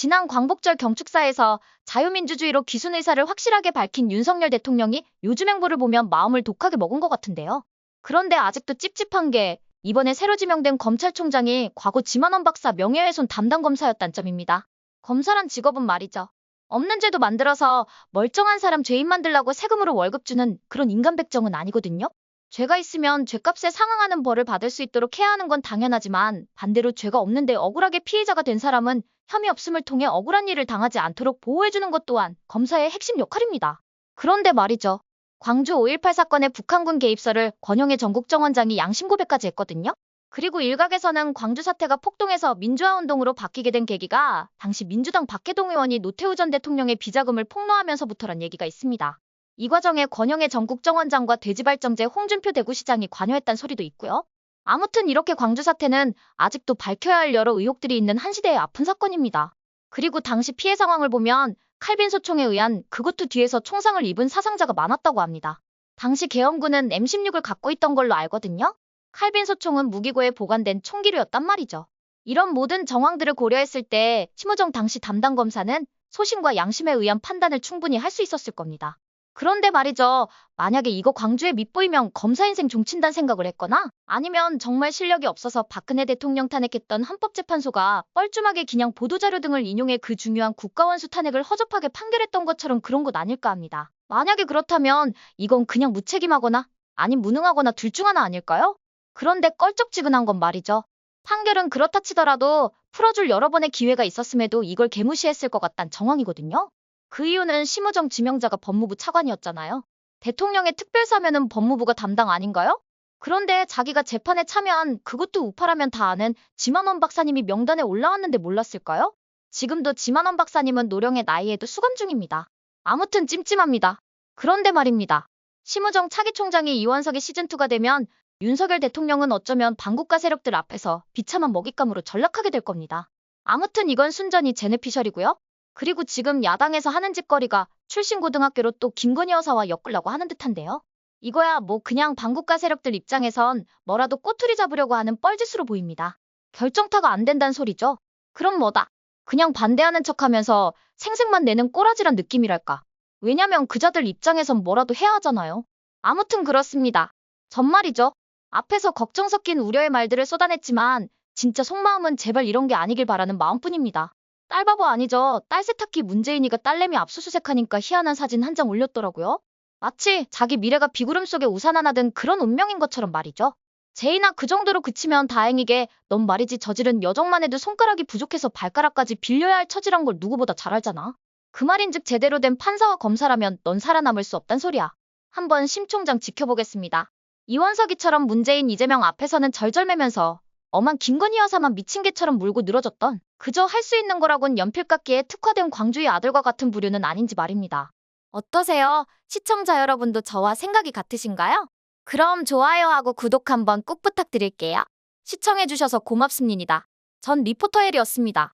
지난 광복절 경축사에서 자유민주주의로 기순 의사를 확실하게 밝힌 윤석열 대통령이 요즘 행보를 보면 마음을 독하게 먹은 것 같은데요. 그런데 아직도 찝찝한 게 이번에 새로 지명된 검찰총장이 과거 지만원 박사 명예훼손 담당 검사였단 점입니다. 검사란 직업은 말이죠. 없는 죄도 만들어서 멀쩡한 사람 죄인 만들라고 세금으로 월급 주는 그런 인간 백정은 아니거든요. 죄가 있으면 죄값에 상응하는 벌을 받을 수 있도록 해야 하는 건 당연하지만 반대로 죄가 없는데 억울하게 피해자가 된 사람은 혐의 없음을 통해 억울한 일을 당하지 않도록 보호해주는 것 또한 검사의 핵심 역할입니다. 그런데 말이죠. 광주 5.18 사건의 북한군 개입설을 권영애 전국정원장이 양심 고백까지 했거든요. 그리고 일각에서는 광주 사태가 폭동해서 민주화운동으로 바뀌게 된 계기가 당시 민주당 박해동 의원이 노태우 전 대통령의 비자금을 폭로하면서부터란 얘기가 있습니다. 이 과정에 권영애 전국정원장과 돼지발정제 홍준표 대구시장이 관여했단 소리도 있고요. 아무튼 이렇게 광주 사태는 아직도 밝혀야 할 여러 의혹들이 있는 한 시대의 아픈 사건입니다. 그리고 당시 피해 상황을 보면 칼빈 소총에 의한 그것도 뒤에서 총상을 입은 사상자가 많았다고 합니다. 당시 계엄군은 M16을 갖고 있던 걸로 알거든요. 칼빈 소총은 무기고에 보관된 총기류였단 말이죠. 이런 모든 정황들을 고려했을 때 심우정 당시 담당 검사는 소신과 양심에 의한 판단을 충분히 할 수 있었을 겁니다. 그런데 말이죠. 만약에 이거 광주에 밑보이면 검사 인생 종친단 생각을 했거나 아니면 정말 실력이 없어서 박근혜 대통령 탄핵했던 헌법재판소가 뻘쭘하게 그냥 보도자료 등을 인용해 그 중요한 국가원수 탄핵을 허접하게 판결했던 것처럼 그런 것 아닐까 합니다. 만약에 그렇다면 이건 그냥 무책임하거나 아님 무능하거나 둘 중 하나 아닐까요? 그런데 껄쩍지근한 건 말이죠. 판결은 그렇다 치더라도 풀어줄 여러 번의 기회가 있었음에도 이걸 개무시했을 것 같단 정황이거든요. 그 이유는 심우정 지명자가 법무부 차관이었잖아요. 대통령의 특별사면은 법무부가 담당 아닌가요? 그런데 자기가 재판에 참여한 그것도 우파라면 다 아는 지만원 박사님이 명단에 올라왔는데 몰랐을까요? 지금도 지만원 박사님은 노령의 나이에도 수감 중입니다. 아무튼 찜찜합니다. 그런데 말입니다. 심우정 차기 총장이 이원석의 시즌2가 되면 윤석열 대통령은 어쩌면 반국가 세력들 앞에서 비참한 먹잇감으로 전락하게 될 겁니다. 아무튼 이건 순전히 제네피셜이고요. 그리고 지금 야당에서 하는 짓거리가 출신 고등학교로 또 김건희 여사와 엮으려고 하는 듯한데요. 이거야 뭐 그냥 반국가 세력들 입장에선 뭐라도 꼬투리 잡으려고 하는 뻘짓으로 보입니다. 결정타가 안 된다는 소리죠. 그럼 뭐다. 그냥 반대하는 척하면서 생색만 내는 꼬라지란 느낌이랄까. 왜냐면 그자들 입장에선 뭐라도 해야 하잖아요. 아무튼 그렇습니다. 전말이죠. 앞에서 걱정 섞인 우려의 말들을 쏟아냈지만 진짜 속마음은 제발 이런 게 아니길 바라는 마음뿐입니다. 딸바보 아니죠. 딸 세탁기 문재인이가 딸내미 압수수색하니까 희한한 사진 한 장 올렸더라고요. 마치 자기 미래가 비구름 속에 우산 하나 든 그런 운명인 것처럼 말이죠. 제이나 그 정도로 그치면 다행이게 넌 말이지 저지른 여정만 해도 손가락이 부족해서 발가락까지 빌려야 할 처지란 걸 누구보다 잘 알잖아. 그 말인즉 제대로 된 판사와 검사라면 넌 살아남을 수 없단 소리야. 한번 심총장 지켜보겠습니다. 이원석이처럼 문재인 이재명 앞에서는 절절매면서 엄한 김건희 여사만 미친 개처럼 물고 늘어졌던 그저 할 수 있는 거라곤 연필깎이에 특화된 광주의 아들과 같은 부류는 아닌지 말입니다. 어떠세요? 시청자 여러분도 저와 생각이 같으신가요? 그럼 좋아요하고 구독 한번 꾹 부탁드릴게요. 시청해주셔서 고맙습니다. 전 리포터 헬이었습니다.